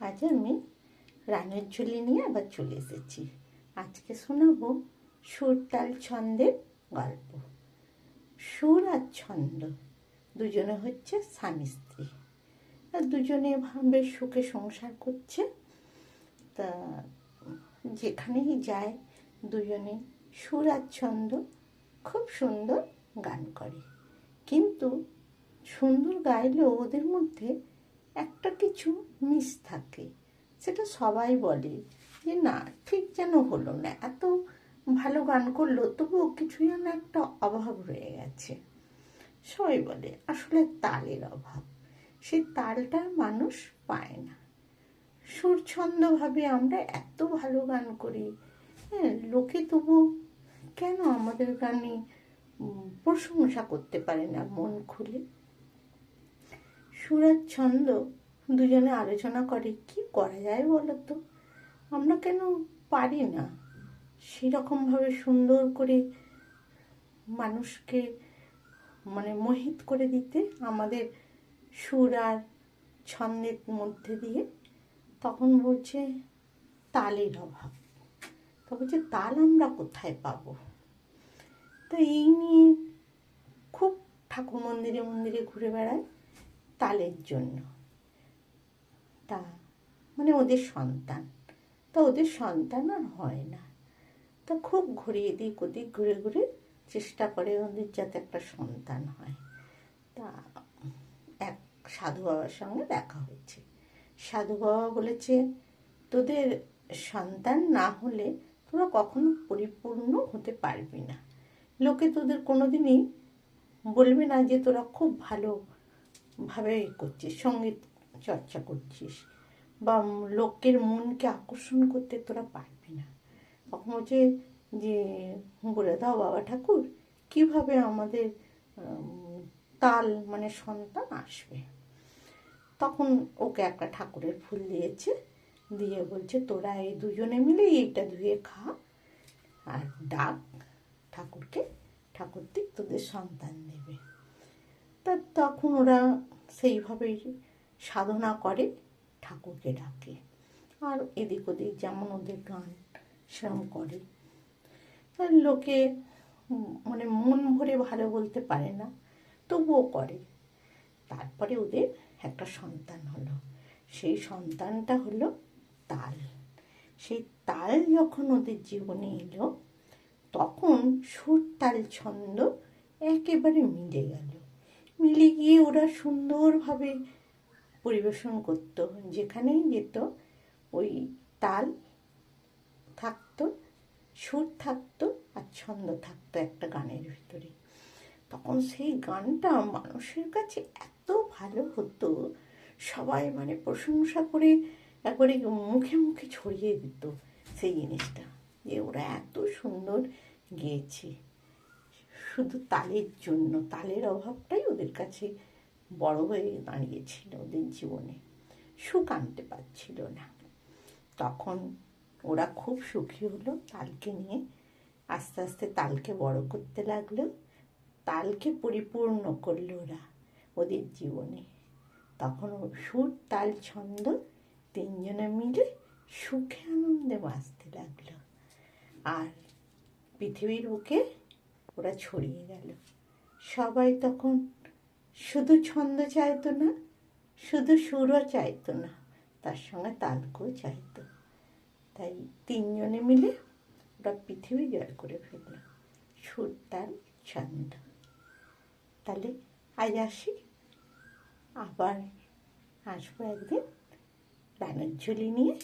আজ আমি রানের ঝুলি নিয়ে আবার চলে এসেছি। আজকে শোনাবো সুর তাল ছন্দের গল্প। সুর আর ছন্দ, দুজনে হচ্ছে স্বামী স্ত্রী। আর দুজনে বেশ সুখে সংসার করছে। তা যেখানেই যায়, দুজনে সুর আর ছন্দ খুব সুন্দর গান করে। কিন্তু সুন্দর গাইলেও ওদের মধ্যে একটা কিছু মিস থাকে। সেটা সবাই বলে যে, না, ঠিক যেন হলো না। এত ভালো গান করল, তবুও কিছু যেন একটা অভাব রয়ে গেছে। সবাই বলে, আসলে তালের অভাব। সেই তালটা মানুষ পায় না। সুর ছন্দভাবে আমরা এত ভালো গান করি। হ্যাঁ লোকে তবু কেন আমাদের গানে প্রশংসা করতে পারে না মন খুলে? সুরের ছন্দ দুজনে আলোচনা করে, কি করা যায় বলো তো আমরা কেন পারি না? সেরকমভাবে সুন্দর করে মানুষকে মানে মোহিত করে দিতে আমাদের সুর আর ছন্দের মধ্যে দিয়ে তখন বলছে, তালের অভাব। তো বলছে, তাল আমরা কোথায় পাবো? তো এই নিয়ে খুব ঠাকুর মন্দিরে মন্দিরে ঘুরে বেড়ায়। তালের জন্য। তা মানে ওদের সন্তান। তা ওদের সন্তান আর হয় না। তা খুব ঘুরিয়ে এদিক ওদিক ঘুরে ঘুরে চেষ্টা করে ওদের যাতে একটা সন্তান হয়। তা এক, সাধু বাবার সঙ্গে দেখা হয়েছে। সাধু বাবা বলেছে, তোদের সন্তান না হলে তোরা কখনো পরিপূর্ণ হতে পারবি না। লোকে তোদের কোনোদিনই বলবে না যে তোরা খুব ভালো ভাবে করছিস, সংগীত চর্চা করছিস। বা লোকের মনকে আকর্ষণ করতে তোরা পারবি না। তখন হচ্ছে যে, বলে দাও বাবা ঠাকুর, কীভাবে আমাদের তাল মানে সন্তান আসবে? তখন ওকে একটা ঠাকুরের ফুল দিয়েছে, দিয়ে বলছে, তোরা এই দুজনে মিলে এইটা ধুয়ে খা আর ডাক ঠাকুরকে, ঠাকুর দিক তোদের সন্তান দেবে। তা তখন ওরা সেইভাবেই সাধনা করে ঠাকুরকে ডাকে। আর এদিক ওদিক যেমন ওদের গান সেরকম করে। লোকে মানে মন ভরে ভালো বলতে পারে না, তবুও করে। তারপরে ওদের একটা সন্তান হলো। সেই সন্তানটা হলো তাল। সেই তাল যখন ওদের জীবনে এলো, তখন সুর তাল ছন্দ একেবারে মিলে গেল। মিলে গিয়ে ওরা সুন্দরভাবে পরিবেশন করতো। যেখানেই যেত, ওই তাল থাকতো, সুর থাকতো আর ছন্দ থাকতো একটা গানের ভিতরে। তখন সেই গানটা মানুষের কাছে এত ভালো হতো, সবাই মানে প্রশংসা করে একবারে মুখে মুখে ছড়িয়ে দিত সেই জিনিসটা যে ওরা এত সুন্দর গেয়েছে। শুধু তালের জন্য, তালের অভাবটাই ওদের কাছে বড় হয়ে দাঁড়িয়েছিল ওদের জীবনে। সুখ আনতে পারছিল না। তখন ওরা খুব সুখী হলো, তালকে নিয়ে আস্তে আস্তে তালকে বড় করতে লাগল। তালকে পরিপূর্ণ করল ওরা ওদের জীবনে। তখন সুর, তাল, ছন্দ তিনজনে মিলে সুখে আনন্দে বাঁচতে লাগল। আর পৃথিবীর বুকে ওরা ছড়িয়ে গেল। সবাই তখন শুধু ছন্দ চাইতো না, শুধু সুরও চাইতো না, তার সঙ্গে তালকেও চাইতো। তাই তিনজনে মিলে ওরা পৃথিবী জয় করে ফেলল, সুর, তাল, ছন্দ। তাহলে আজ আসি, আবার আসব একদিন রানের ঝুলি নিয়ে।